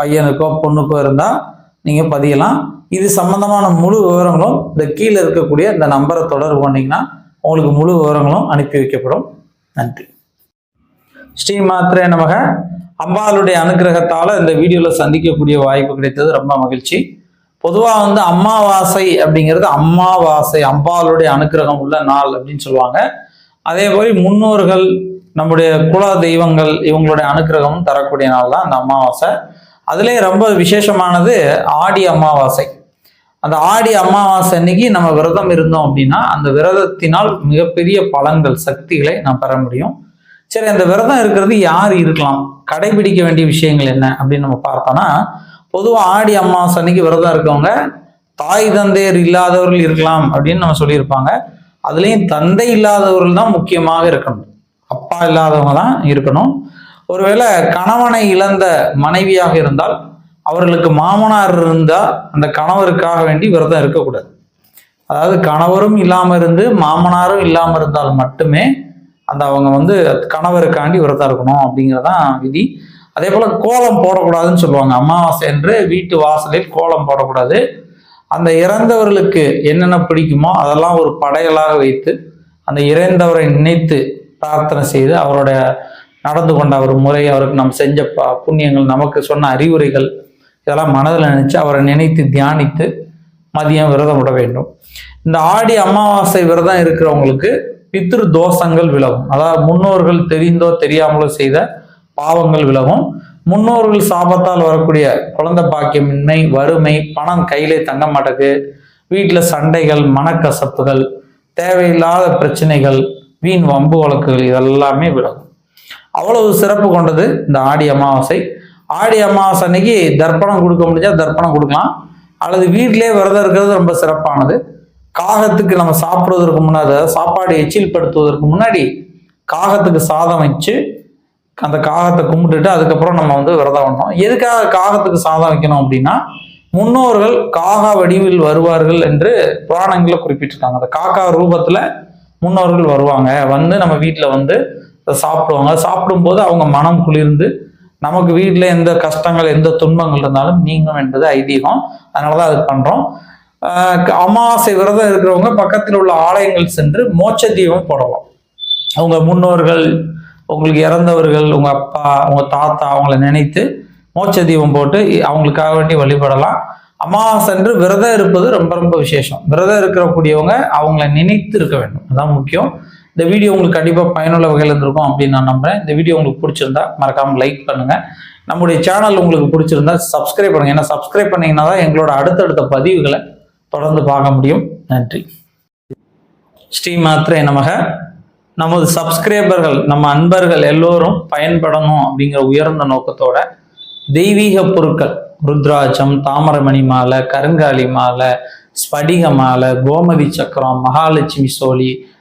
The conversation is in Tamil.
பையனுக்கோ பொண்ணுக்கோ இருந்தால் நீங்கள் பதியலாம். இது சம்பந்தமான முழு விவரங்களும் இந்த கீழே இருக்கக்கூடிய இந்த நம்பரை தொடர்பு பண்ணிங்கன்னா உங்களுக்கு முழு விவரங்களும் அனுப்பி வைக்கப்படும். நன்றி. ஸ்ரீ மாத்திரே நமக. அம்பாளுடைய அனுகிரகத்தால் இந்த வீடியோவில் சந்திக்கக்கூடிய வாய்ப்பு கிடைத்தது ரொம்ப மகிழ்ச்சி. பொதுவாக வந்து அம்மாவாசை அப்படிங்கிறது அம்மாவாசை அம்பாளுடைய அனுகிரகம் உள்ள நாள் அப்படின்னு சொல்லுவாங்க. அதே போய் முன்னோர்கள் நம்முடைய குல தெய்வங்கள் இவங்களுடைய அனுகிரகமும் தரக்கூடிய நாள் தான் அந்த அமாவாசை அதுலேயும் ரொம்ப விசேஷமானது ஆடி அமாவாசை. அந்த ஆடி அமாவாசை அன்னைக்கு நம்ம விரதம் இருந்தோம் அப்படின்னா அந்த விரதத்தினால் மிகப்பெரிய பலன்கள் சக்திகளை நாம் பெற முடியும். சரி அந்த விரதம் இருக்கிறது யார் இருக்கலாம்? கடைபிடிக்க வேண்டிய விஷயங்கள் என்ன அப்படின்னு நம்ம பார்த்தோம்னா பொதுவாக ஆடி அமாவாசை அன்னைக்கு விரதம் இருக்கவங்க தாய் தந்தையர் இல்லாதவர்கள் இருக்கலாம் அப்படின்னு நம்ம சொல்லியிருப்பாங்க. அதுலேயும் தந்தை இல்லாதவர்கள் தான் முக்கியமாக இருக்கணும். அப்பா இல்லாதவங்க தான் இருக்கணும். ஒருவேளை கணவனை இழந்த மனைவியாக இருந்தால் அவர்களுக்கு மாமனார் இருந்தால் அந்த கணவருக்காக வேண்டி விரதம் இருக்கக்கூடாது. அதாவது கணவரும் இல்லாமல் இருந்து மாமனாரும் இல்லாமல் இருந்தால் மட்டுமே அந்த அவங்க வந்து கணவருக்காண்டி விரதம் இருக்கணும் அப்படிங்கிறதான் விதி. அதே போல் கோலம் போடக்கூடாதுன்னு சொல்லுவாங்க. அமாவாசை என்று வீட்டு வாசலில் கோலம் போடக்கூடாது. அந்த இறந்தவர்களுக்கு என்னென்ன பிடிக்குமோ அதெல்லாம் ஒரு படையலாக வைத்து அந்த இறந்தவரை நினைத்து பிரார்த்தனை செய்து அவருடைய நடந்து கொண்ட ஒரு முறை அவருக்கு நம்ம செஞ்ச ப புண்ணியங்கள் நமக்கு சொன்ன அறிவுரைகள் இதெல்லாம் மனதில் நினைச்சு அவரை நினைத்து தியானித்து மதியம் விரதம் விட வேண்டும். இந்த ஆடி அமாவாசை விரதம் இருக்கிறவங்களுக்கு பித்ரு தோஷங்கள் விலகும். அதாவது முன்னோர்கள் தெரிந்தோ தெரியாமலோ செய்த பாவங்கள் விலகும். முன்னோர்கள் சாபத்தால் வரக்கூடிய குழந்தை பாக்கியமின்மை வறுமை பணம் கையிலே தங்க மாட்டேக்கு வீட்டில் சண்டைகள் மனக்கசப்புகள் தேவையில்லாத பிரச்சனைகள் வீண் வம்பு வழக்குகள் இதெல்லாமே விலகும். அவ்வளவு சிறப்பு கொண்டது இந்த ஆடி அமாவாசை. ஆடி அமாவாசை அன்னைக்கு தர்ப்பணம் கொடுக்க முடிஞ்சால் தர்ப்பணம் கொடுக்கலாம். அல்லது வீட்டிலே விரதம் இருக்கிறது ரொம்ப சிறப்பானது. காகத்துக்கு நம்ம சாப்பிடுவதற்கு முன்னாடி சாப்பாடு எச்சில் படுத்துவதற்கு முன்னாடி காகத்துக்கு சாதம் வச்சு அந்த காகத்தை கும்பிட்டுட்டு அதுக்கப்புறம் நம்ம வந்து விரதம் பண்ணோம் எதுக்காக காகத்துக்கு சாதம் வைக்கணும் அப்படின்னா முன்னோர்கள் காகா வடிவில் வருவார்கள் என்று புராணங்களில் குறிப்பிட்டிருக்காங்க. அந்த காக்கா ரூபத்தில் முன்னோர்கள் வருவாங்க. வந்து நம்ம வீட்டில் வந்து சாப்பிடுவாங்க. சாப்பிடும்போது அவங்க மனம் குளிர்ந்து நமக்கு வீட்டில் எந்த கஷ்டங்கள் எந்த துன்பங்கள் இருந்தாலும் நீங்கும் என்பது ஐதீகம். அதனால தான் அது பண்ணுறோம் அமாவாசை விரதம் இருக்கிறவங்க பக்கத்தில் உள்ள ஆலயங்கள் சென்று மோட்ச தீபம் போடலாம். அவங்க முன்னோர்கள் உங்களுக்கு இறந்தவர்கள் உங்கள் அப்பா உங்கள் தாத்தா அவங்கள நினைத்து மோட்ச தீபம் போட்டு அவங்களுக்காக வேண்டி வழிபடலாம். அமாவாசை என்று விரதம் இருப்பது ரொம்ப ரொம்ப விசேஷம். விரதம் இருக்கக்கூடியவங்க அவங்கள நினைத்து இருக்க வேண்டும். அதுதான் முக்கியம். இந்த வீடியோ உங்களுக்கு கண்டிப்பாக பயனுள்ள வகையில் இருந்திருக்கும் அப்படின்னு நான் நம்புறேன். இந்த வீடியோ உங்களுக்கு பிடிச்சிருந்தா மறக்காமல் லைக் பண்ணுங்க. நம்முடைய சேனல் உங்களுக்கு பிடிச்சிருந்தா சப்ஸ்கிரைப் பண்ணுங்க. ஏன்னா சப்ஸ்கிரைப் பண்ணீங்கன்னா தான் எங்களோட அடுத்தடுத்த பதிவுகளை தொடர்ந்து பார்க்க முடியும். நன்றி. ஸ்ரீ மாத்திரை நமக. நமது சப்ஸ்கிரைபர்கள் நம்ம அன்பர்கள் எல்லோரும் பயன்படணும் அப்படிங்கிற உயர்ந்த நோக்கத்தோட தெய்வீக பொருட்கள் ருத்ராட்சம் தாமரமணி மாலை கருங்காலி மாலை ஸ்படிக மாலை கோமதி சக்கரம் மகாலட்சுமி சோழி